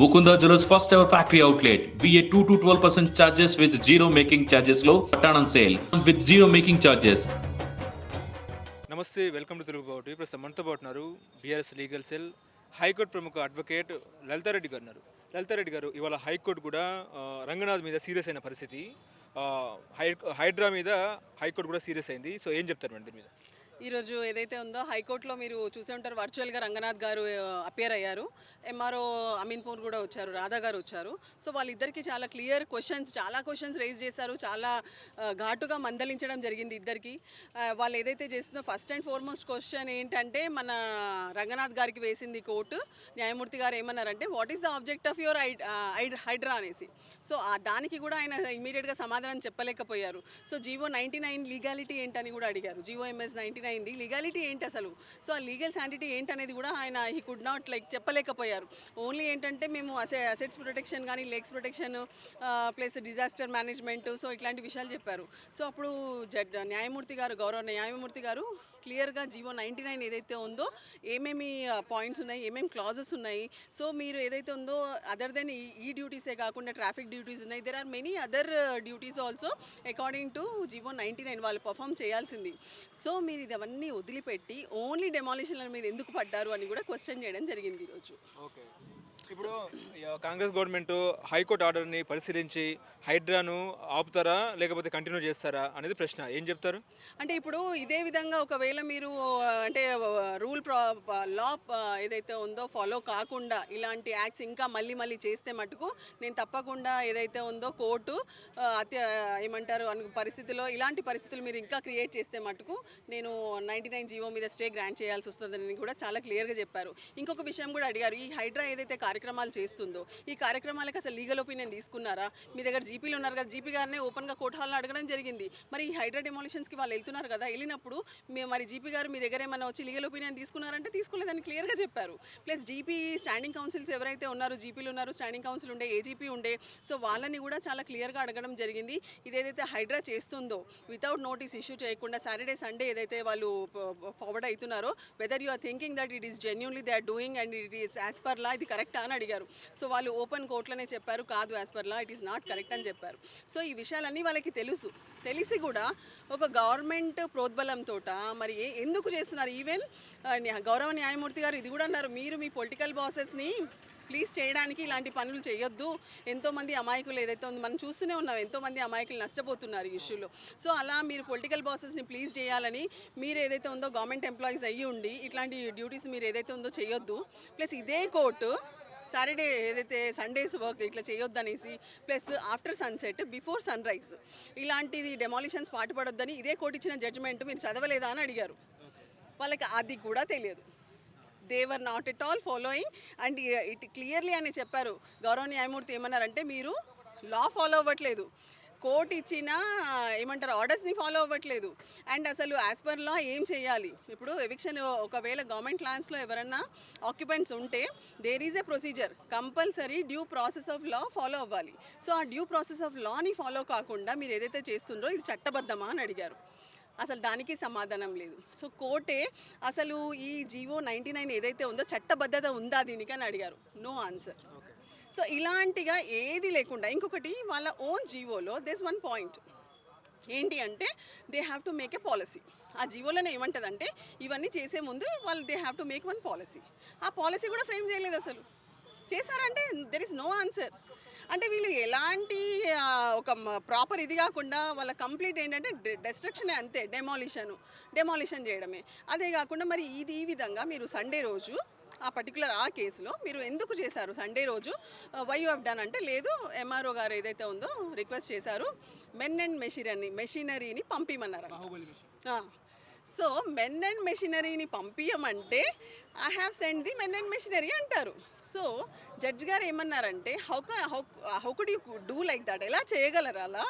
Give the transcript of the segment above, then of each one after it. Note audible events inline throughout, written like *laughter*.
Mukunda Jewelers first ever factory outlet. BA 2 to 12% charges with zero making charges low. Pattern sale with zero making charges నమస్తే welcome to Telugu Babu ప్రస్తుతం మనతో పాటున్నారు BRS legal cell high court ప్రముఖ advocate Lalitha Reddy గారు ఉన్నారు. లలితారెడ్డి గారు ఇవాళ high court కూడా రంగనాథ్ మీద సీరియస్ అయిన పరిస్థితి. హై హైడ్రా మీద హైకోర్టు కూడా సీరియస్ అయింది. సో ఏం చెప్తారు మేడం దీని మీద? ఈరోజు ఏదైతే ఉందో హైకోర్టులో మీరు చూసే ఉంటారు వర్చువల్గా రంగనాథ్ గారు అపేర్ అయ్యారు. ఎంఆర్ఓ అమీన్పూర్ కూడా వచ్చారు రాధా గారు వచ్చారు. సో వాళ్ళిద్దరికి చాలా క్లియర్ క్వశ్చన్స్ చాలా క్వశ్చన్స్ రైజ్ చేశారు చాలా ఘాటుగా మందలించడం జరిగింది ఇద్దరికి. వాళ్ళు ఏదైతే చేస్తుందో ఫస్ట్ అండ్ ఫార్మోస్ట్ క్వశ్చన్ ఏంటంటే మన రంగనాథ్ గారికి వేసింది కోర్టు న్యాయమూర్తి గారు ఏమన్నారంటే what is the object of your Hydraa అనేసి. సో దానికి కూడా ఆయన ఇమీడియట్గా సమాధానం చెప్పలేకపోయారు. So GO ninety nine legality ఏంటని కూడా అడిగారు. జీవో ఎంఎస్ నైంటీ అయింది. లీగాలిటీ ఏంటి అసలు? సో ఆ లీగల్ శాంటిటీ ఏంటనేది కూడా ఆయన హీ కుడ్ నాట్ లైక్ చెప్పలేకపోయారు. ఓన్లీ ఏంటంటే మేము అసె అసెట్స్ ప్రొటెక్షన్ కానీ lakes protection plus disaster management so ఇట్లాంటి విషయాలు చెప్పారు. సో అప్పుడు జడ్ న్యాయమూర్తి గారు గౌరవ న్యాయమూర్తి గారు క్లియర్గా జీవో నైంటీ నైన్ ఏదైతే ఉందో ఏమేమి పాయింట్స్ ఉన్నాయి ఏమేమి క్లాజెస్ ఉన్నాయి సో మీరు ఏదైతే ఉందో అదర్ దెన్ ఈ డ్యూటీసే కాకుండా ట్రాఫిక్ డ్యూటీస్ ఉన్నాయి there are many other duties also according to GO ninety nine వాళ్ళు పర్ఫామ్ చేయాల్సింది. సో మీరు అవన్నీ వదిలిపెట్టి ఓన్లీ డెమాలిషన్ల మీద ఎందుకు పడ్డారు అని కూడా క్వశ్చన్ చేయడం జరిగింది ఈరోజు. ఓకే. ఇప్పుడు కాంగ్రెస్ గవర్నమెంట్ హైకోర్టు ఆర్డర్ని పరిశీలించి హైడ్రాను ఆపుతారా లేకపోతే కంటిన్యూ చేస్తారా అనేది ప్రశ్న. ఏం చెప్తారు? అంటే ఇప్పుడు ఇదే విధంగా ఒకవేళ మీరు అంటే రూల్ ప్రా లా ఏదైతే ఉందో ఫాలో కాకుండా ఇలాంటి యాక్ట్స్ ఇంకా మళ్ళీ మళ్ళీ చేస్తే మటుకు నేను తప్పకుండా ఏదైతే ఉందో కోర్టు అత్య ఏమంటారు పరిస్థితిలో ఇలాంటి పరిస్థితులు మీరు ఇంకా క్రియేట్ చేస్తే మటుకు నేను నైంటీ నైన్ జీవో మీద స్టే గ్రాంట్ చేయాల్సి వస్తుందని కూడా చాలా క్లియర్గా చెప్పారు. ఇంకొక విషయం కూడా అడిగారు. ఈ హైడ్రా ఏదైతే కార్యక్రమాలు చేస్తుందో? ఈ కార్యక్రమాలకు అసలు లీగల్ ఒపీనియన్ తీసుకున్నారా? మీ దగ్గర జీపీలు ఉన్నారు కదా జీపీ గారినే ఓపెన్గా కోర్టు హాల్లో అడగడం జరిగింది. మరి ఈ హైడ్రా డెమోలిషన్స్కి వాళ్ళు వెళ్తున్నారు కదా వెళ్ళినప్పుడు మరి జీపీ గారు మీ దగ్గర ఏమైనా వచ్చి లీగల్ ఒపీనియన్ తీసుకున్నారంటే తీసుకోలేదని క్లియర్గా చెప్పారు. ప్లస్ జీపీ స్టాండింగ్ కౌన్సిల్స్ ఎవరైతే ఉన్నారో జీపీలు ఉన్నారు స్టాండింగ్ కౌన్సిల్ ఉండే ఏజీపీ ఉండే సో వాళ్ళని కూడా చాలా క్లియర్గా అడగడం జరిగింది. ఇదేదైతే హైడ్రా చేస్తుందో వితౌట్ నోటీస్ ఇష్యూ చేయకుండా సాటర్డే సండే ఏదైతే వాళ్ళు ఫార్వర్డ్ అవుతున్నారో whether you are thinking that it is genuinely they are doing and it is as per law ఇది కరెక్టా అని అడిగారు. సో వాళ్ళు ఓపెన్ కోర్ట్లోనే చెప్పారు కాదు as per law it is not correct అని చెప్పారు. సో ఈ విషయాలన్నీ వాళ్ళకి తెలుసు. తెలిసి కూడా ఒక గవర్నమెంట్ ప్రోద్బలంతో మరి ఎందుకు చేస్తున్నారు? ఈవెన్ గౌరవ న్యాయమూర్తి గారు ఇది కూడా అన్నారు మీరు మీ పొలిటికల్ బాసెస్ని ప్లీజ్ చేయడానికి ఇలాంటి పనులు చేయొద్దు. ఎంతోమంది అమాయకులు ఏదైతే ఉందో మనం చూస్తూనే ఉన్నాం ఎంతోమంది అమాయకులు నష్టపోతున్నారు ఈ ఇష్యూలో సో అలా మీరు పొలిటికల్ బాసెస్ని ప్లీజ్ చేయాలని మీరు ఏదైతే ఉందో గవర్నమెంట్ ఎంప్లాయీస్ అయ్యి ఉండి ఇట్లాంటి డ్యూటీస్ మీరు ఏదైతే ఉందో చేయొద్దు. ప్లస్ ఇదే కోర్టు సాటర్డే ఏదైతే సండేస్ వర్క్ ఇట్లా చేయొద్దనేసి plus after sunset before sunrise ఇలాంటిది డెమాలిషన్స్ పాటుపడొద్దని ఇదే కోర్టు ఇచ్చిన జడ్జిమెంట్ మీరు చదవలేదా అని అడిగారు. వాళ్ళకి అది కూడా తెలియదు. They're not at all following and it clearly అని చెప్పారు. గౌరవ న్యాయమూర్తి ఏమన్నారంటే మీరు లా ఫాలో అవ్వట్లేదు. కోర్ట్ ఇచ్చిన ఏమంటారు ఆర్డర్స్ని ఫాలో అవ్వట్లేదు. అండ్ అసలు యాజ్ పర్ లా ఏం చేయాలి? ఇప్పుడు ఎవిక్షన్ ఒకవేళ గవర్నమెంట్ ల్యాండ్స్లో ఎవరన్నా ఆక్యుపెంట్స్ ఉంటే there is a procedure compulsory due process of law follow అవ్వాలి. సో ఆ డ్యూ ప్రాసెస్ ఆఫ్ లాని ఫాలో కాకుండా మీరు ఏదైతే చేస్తుండ్రో ఇది చట్టబద్ధమా అని అడిగారు. అసలు దానికి సమాధానం లేదు. సో కోర్టే అసలు ఈ జీవో నైంటీ నైన్ ఏదైతే ఉందో చట్టబద్ధత ఉందా దీనికి అని అడిగారు. No answer. సో ఇలాంటిగా ఏది లేకుండా ఇంకొకటి వాళ్ళ ఓన్ జీవోలో దిస్ వన్ పాయింట్ ఏంటి అంటే they have to make a policy ఆ జీవోలోనే ఏమంటుందంటే ఇవన్నీ చేసే ముందు వాళ్ళు they have to make one policy ఆ పాలసీ కూడా ఫ్రేమ్ చేయలేదు అసలు. చేశారంటే దెర్ ఇస్ నో ఆన్సర్ అంటే వీళ్ళు ఎలాంటి ఒక ప్రాపర్ ఇది కాకుండా వాళ్ళ కంప్లీట్ ఏంటంటే డెస్ట్రక్షన్ అంతే డెమాలిషను డెమాలిషన్ చేయడమే. అదే కాకుండా మరి ఇది ఈ విధంగా మీరు సండే రోజు ఆ పర్టికులర్ ఆ కేసులో మీరు ఎందుకు చేశారు? సండే రోజు వై యూ హ్యావ్ డన్ అంటే లేదు ఎంఆర్ఓ గారు ఏదైతే ఉందో రిక్వెస్ట్ చేశారు మెన్ అండ్ మెషినరీ మెషినరీని పంపిమన్నారు సో మెన్ అండ్ మెషినరీని పంపించమంటే I have send the men and machinery అంటారు. సో జడ్జ్ గారు ఏమన్నారంటే how how how could you do like that ఎలా చేయగలరు అలా?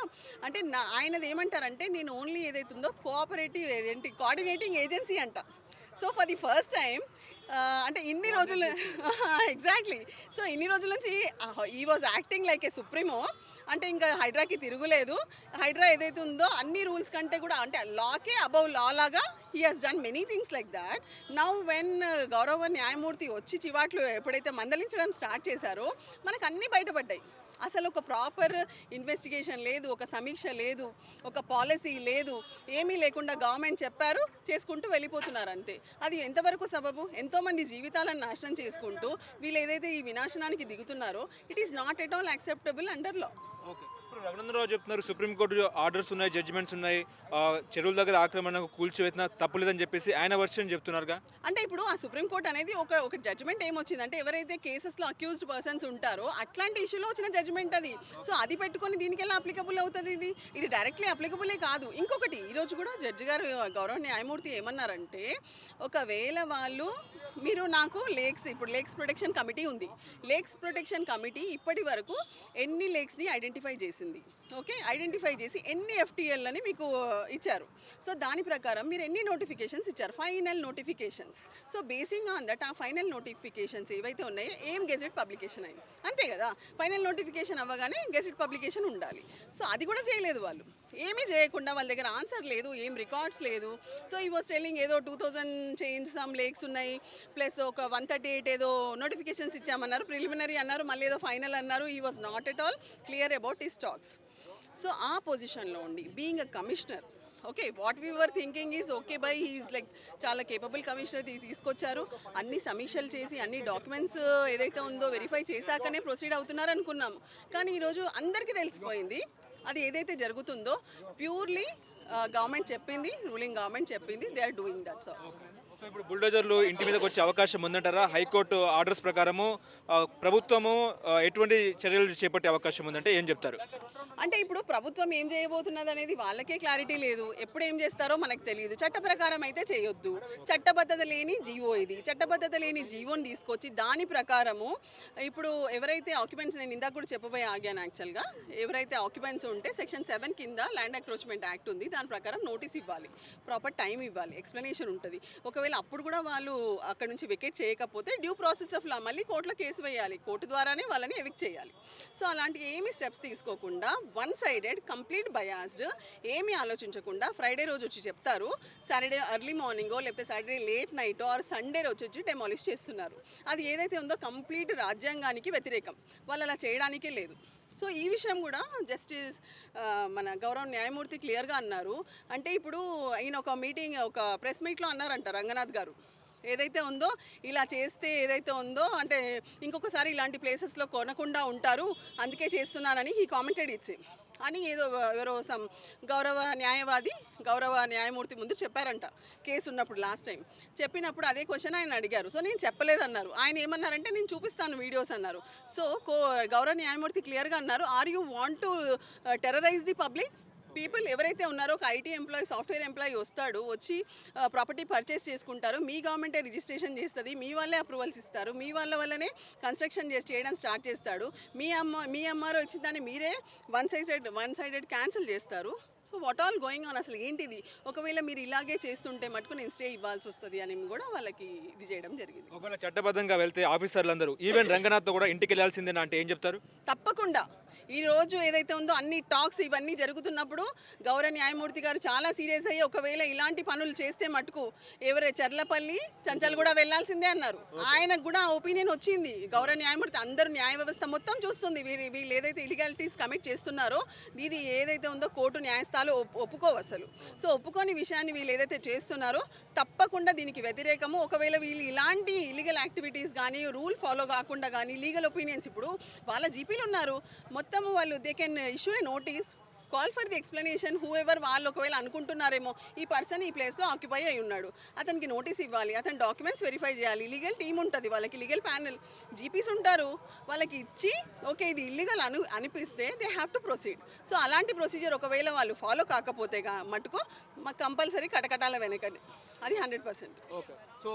అంటే నా ఆయనది ఏమంటారంటే నేను ఓన్లీ ఏదైతుందో కోఆపరేటివ్ ఏదేంటి కోఆర్డినేటింగ్ ఏజెన్సీ అంట. So for the first time అంటే ఇన్ని రోజులు ఎగ్జాక్ట్లీ సో *laughs* ఇన్ని రోజుల నుంచి he was acting like a supremo అంటే ఇంకా హైడ్రాకి తిరుగులేదు. హైడ్రా ఏదైతే ఉందో అన్ని రూల్స్ కంటే కూడా అంటే లాకే అబౌవ్ లా లాగా he has done many things like that now when గౌరవ న్యాయమూర్తి వచ్చి చివాట్లు ఎప్పుడైతే మందలించడం స్టార్ట్ చేశారో మనకు అన్నీ బయటపడ్డాయి. అసలు ఒక ప్రాపర్ ఇన్వెస్టిగేషన్ లేదు ఒక సమీక్ష లేదు ఒక పాలసీ లేదు ఏమీ లేకుండా గవర్నమెంట్ చెప్పారు చేసుకుంటూ వెళ్ళిపోతున్నారు అంతే. అది ఎంతవరకు సబబు? ఎంతోమంది జీవితాలను నాశనం చేసుకుంటూ వీళ్ళు ఏదైతే ఈ వినాశనానికి దిగుతున్నారో it is not at all acceptable under law okay ఇప్పుడు రఘునందరావు చెప్తున్నారు సుప్రీంకోర్టు ఆర్డర్స్ ఉన్నాయి జడ్జిమెంట్స్ ఉన్నాయి చెరువుల దగ్గర ఆక్రమణ కూల్చివేసిన తప్పులేదని చెప్పేసి ఆయన వర్షన్ చెప్తున్నారుగా? అంటే ఇప్పుడు ఆ సుప్రీంకోర్టు అనేది ఒక ఒక జడ్జ్మెంట్ ఏమొచ్చిందంటే ఎవరైతే కేసెస్లో అక్యూజ్డ్ పర్సన్స్ ఉంటారో అట్లాంటి ఇష్యూలో వచ్చిన జడ్జ్మెంట్ అది. సో అది పెట్టుకొని దీనికి ఎలా అప్లికబుల్ అవుతుంది ఇది? ఇది డైరెక్ట్లీ అప్లికబులే కాదు. ఇంకొకటి ఈరోజు కూడా జడ్జి గారు గౌరవ న్యాయమూర్తి ఏమన్నారంటే ఒకవేళ వాళ్ళు మీరు నాకు లేక్స్ ఇప్పుడు లేక్స్ ప్రొటెక్షన్ కమిటీ ఉంది. లేక్స్ ప్రొటెక్షన్ కమిటీ ఇప్పటి వరకు ఎన్ని లేక్స్ని ఐడెంటిఫై చేసింది? ఓకే? ఐడెంటిఫై చేసి ఎన్ని ఎఫ్టీఎల్ అని మీకు ఇచ్చారు. సో దాని ప్రకారం మీరు ఎన్ని నోటిఫికేషన్స్ ఇచ్చారు? Final notifications. So basing on that ఆ ఫైనల్ నోటిఫికేషన్స్ ఏవైతే ఉన్నాయో ఏం గెజెట్ పబ్లికేషన్ అయింది? అంతే కదా? ఫైనల్ నోటిఫికేషన్ అవ్వగానే గెజెట్ పబ్లికేషన్ ఉండాలి. సో అది కూడా చేయలేదు వాళ్ళు. ఏమీ చేయకుండా వాళ్ళ దగ్గర ఆన్సర్ లేదు ఏం రికార్డ్స్ లేదు. సో ఈ వాస్ టెల్లింగ్ ఏదో two thousand change some lakes ఉన్నాయి. ప్లస్ ఒక వన్ థర్టీ ఎయిట్ ఏదో నోటిఫికేషన్స్ ఇచ్చామన్నారు ప్రిలిమినరీ అన్నారు మళ్ళీ ఏదో ఫైనల్ అన్నారు. He was not at all clear about ఈ స్టాక్స్ సో ఆ పొజిషన్లో ఉండి being a commissioner okay what we're thinking is okay by he is like చాలా కేపబుల్ కమిషనర్ తీసుకొచ్చారు. అన్ని సమీక్షలు చేసి అన్ని డాక్యుమెంట్స్ uh, ఏదైతే ఉందో వెరిఫై చేశాకనే ప్రొసీడ్ అవుతున్నారు అనుకున్నాము కానీ ఈరోజు అందరికీ తెలిసిపోయింది అది ఏదైతే జరుగుతుందో ప్యూర్లీ గవర్నమెంట్ uh, చెప్పింది రూలింగ్ గవర్నమెంట్ చెప్పింది they are doing that so so ఇప్పుడు బుల్డోజర్లు ఇంటి మీదకి వచ్చే అవకాశం ఉందంటారా? హైకోర్టు ఆర్డర్స్ ప్రకారము ప్రభుత్వము ఎటువంటి చర్యలు చేపట్టే అవకాశం ఉందంటే ఏం చెప్తారు? అంటే ఇప్పుడు ప్రభుత్వం ఏం చేయబోతున్నది అనేది వాళ్ళకే క్లారిటీ లేదు. ఎప్పుడు ఏం చేస్తారో మనకు తెలియదు. చట్ట ప్రకారం అయితే చేయొద్దు. చట్టబద్ధత లేని జీవో ఇది. చట్టబద్ధత లేని జీవోని తీసుకొచ్చి దాని ప్రకారము ఇప్పుడు ఎవరైతే ఆక్యుపెంట్స్ నేను ఇందాక కూడా చెప్పబోయే ఆగాను యాక్చువల్గా ఎవరైతే ఆక్యుపెంట్స్ ఉంటే సెక్షన్ సెవెన్ కింద ల్యాండ్ అక్రోచ్మెంట్ యాక్ట్ ఉంది. దాని ప్రకారం నోటీస్ ఇవ్వాలి. ప్రాపర్ టైం ఇవ్వాలి. ఎక్స్ప్లెనేషన్ ఉంటుంది. ఒకవేళ అప్పుడు కూడా వాళ్ళు అక్కడ నుంచి వెకేట్ చేయకపోతే డ్యూ ప్రాసెస్ ఆఫ్ లా మళ్ళీ కోర్టులో కేసు వేయాలి. కోర్టు ద్వారానే వాళ్ళని ఎవిక్ట్ చేయాలి. సో అలాంటి ఏమీ స్టెప్స్ తీసుకోకుండా వన్ సైడెడ్ కంప్లీట్ బయాస్డ్ ఏమీ ఆలోచించకుండా ఫ్రైడే రోజు వచ్చి చెప్తారు. సాటర్డే ఎర్లీ మార్నింగో లేకపోతే Saturday late night or Sunday రోజు వచ్చి డెమాలిష్ చేస్తున్నారు. అది ఏదైతే ఉందో కంప్లీట్ రాజ్యాంగానికి వ్యతిరేకం. వాళ్ళు అలా చేయడానికే లేదు. సో ఈ విషయం కూడా జస్టిస్ మన గౌరవ న్యాయమూర్తి క్లియర్గా అన్నారు. అంటే ఇప్పుడు ఆయన ఒక మీటింగ్ ఒక ప్రెస్ మీట్లో అన్నారంట రంగనాథ్ గారు. ఏదైతే ఉందో ఇలా చేస్తే ఏదైతే ఉందో అంటే ఇంకొకసారి ఇలాంటి ప్లేసెస్లో కొనకుండా ఉంటారు అందుకే చేస్తున్నానని ఈ కామెంటెడ్ ఇట్స్ అని ఏదో ఎవరో సమ్ గౌరవ న్యాయవాది గౌరవ న్యాయమూర్తి ముందు చెప్పారంట కేసు ఉన్నప్పుడు లాస్ట్ టైం చెప్పినప్పుడు అదే క్వశ్చన్ ఆయన అడిగారు. సో నేను చెప్పలేదన్నారు. ఆయన ఏమన్నారంటే నేను చూపిస్తాను వీడియోస్ అన్నారు. సో కో గౌరవ న్యాయమూర్తి క్లియర్గా అన్నారు are you want to terrorize the public people ఎవరైతే ఉన్నారో ఒక ఐటీ ఎంప్లాయీ సాఫ్ట్వేర్ ఎంప్లాయీ వస్తాడు వచ్చి ప్రాపర్టీ పర్చేస్ చేసుకుంటారు. మీ గవర్నమెంటే రిజిస్ట్రేషన్ చేస్తుంది మీ వాళ్ళే అప్రూవల్స్ ఇస్తారు. మీ వాళ్ళ వల్లనే కన్స్ట్రక్షన్ చేసి చేయడం స్టార్ట్ చేస్తాడు. మీ అమ్మ మీ అమ్మారో వచ్చిన దాన్ని మీరే one sided one sided cancel చేస్తారు. So what all going on అసలు ఏంటిది? ఒకవేళ మీరు ఇలాగే చేస్తుంటే మటుకు నేను స్టే ఇవ్వాల్సి వస్తుంది అని కూడా వాళ్ళకి ఇది చేయడం జరిగింది. ఒకవేళ చట్టబద్ధంగా వెళ్తే ఆఫీసర్లందరూ ఈవెన్ రంగనాథ్తో కూడా ఇంటికి వెళ్ళాల్సిందేనా అంటే ఏం చెప్తారు? తప్పకుండా. ఈ రోజు ఏదైతే ఉందో అన్ని టాక్స్ ఇవన్నీ జరుగుతున్నప్పుడు గౌరవ న్యాయమూర్తి గారు చాలా సీరియస్ అయ్యి ఒకవేళ ఇలాంటి పనులు చేస్తే మటుకు ఎవరే చర్లపల్లి చంచల్ కూడా వెళ్ళాల్సిందే అన్నారు. ఆయనకు కూడా ఒపీనియన్ వచ్చింది. గౌరవ న్యాయమూర్తి అందరూ న్యాయ వ్యవస్థ మొత్తం చూస్తుంది. వీరు వీళ్ళు ఏదైతే ఇలిగాలిటీస్ కమిట్ చేస్తున్నారో ఇది ఏదైతే ఉందో కోర్టు న్యాయస్థానాలు ఒప్- ఒప్పుకోవు అసలు. సో ఒప్పుకోని విషయాన్ని వీళ్ళు ఏదైతే చేస్తున్నారో తప్పకుండా దీనికి వ్యతిరేకము. ఒకవేళ వీళ్ళు ఇలాంటి ఇలీగల్ యాక్టివిటీస్ కానీ రూల్ ఫాలో కాకుండా కానీ లీగల్ ఒపీనియన్స్ ఇప్పుడు వాళ్ళ జీపీలు ఉన్నారు. మొత్తము వాళ్ళు they can issue a notice call for the explanation whoever వాళ్ళు ఒకవేళ అనుకుంటున్నారేమో ఈ పర్సన్ ఈ ప్లేస్లో ఆక్యుపై అయి ఉన్నాడు. అతనికి నోటీస్ ఇవ్వాలి అతని డాక్యుమెంట్స్ వెరిఫై చేయాలి. లీగల్ టీమ్ ఉంటుంది వాళ్ళకి లీగల్ ప్యానెల్ జీపీస్ ఉంటారు వాళ్ళకి ఇచ్చి ఓకే ఇది ఇల్లీగల్ అను అనిపిస్తే they have to proceed so అలాంటి ప్రొసీజర్ ఒకవేళ వాళ్ళు ఫాలో కాకపోతే మటుకు మాకు కంపల్సరీ కటకటాల వెనకండి అది హండ్రెడ్ పర్సెంట్ ఓకే సో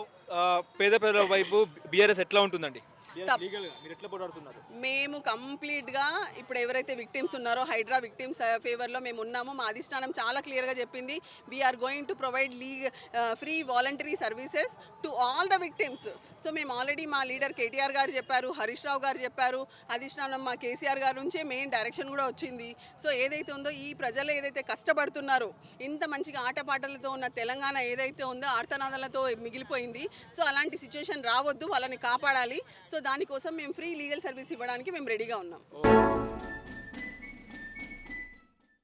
పేద పేద ప్రజల వైపు బీఆర్ఎస్ ఎట్లా ఉంటుందండి? మేము కంప్లీట్గా ఇప్పుడు ఎవరైతే విక్టిమ్స్ ఉన్నారో హైడ్రా విక్టిమ్స్ ఫేవర్లో మేము ఉన్నామో. మా అధిష్టానం చాలా క్లియర్గా చెప్పింది we're going to provide legal free voluntary services to all the victims so మేము ఆల్రెడీ మా లీడర్ కేటీఆర్ గారు చెప్పారు హరీష్ రావు గారు చెప్పారు అధిష్టానం మా కేసీఆర్ గారి నుంచే మెయిన్ డైరెక్షన్ కూడా వచ్చింది. సో ఏదైతే ఉందో ఈ ప్రజలు ఏదైతే కష్టపడుతున్నారో ఇంత మంచిగా ఆటపాటలతో ఉన్న తెలంగాణ ఏదైతే ఉందో ఆర్తనాదాలతో మిగిలిపోయింది. సో అలాంటి సిచ్యువేషన్ రావద్దు వాళ్ళని కాపాడాలి. సో దానికోసం మేము ఫ్రీ లీగల్ సర్వీస్ ఇవ్వడానికి మేము రెడీగా ఉన్నాం.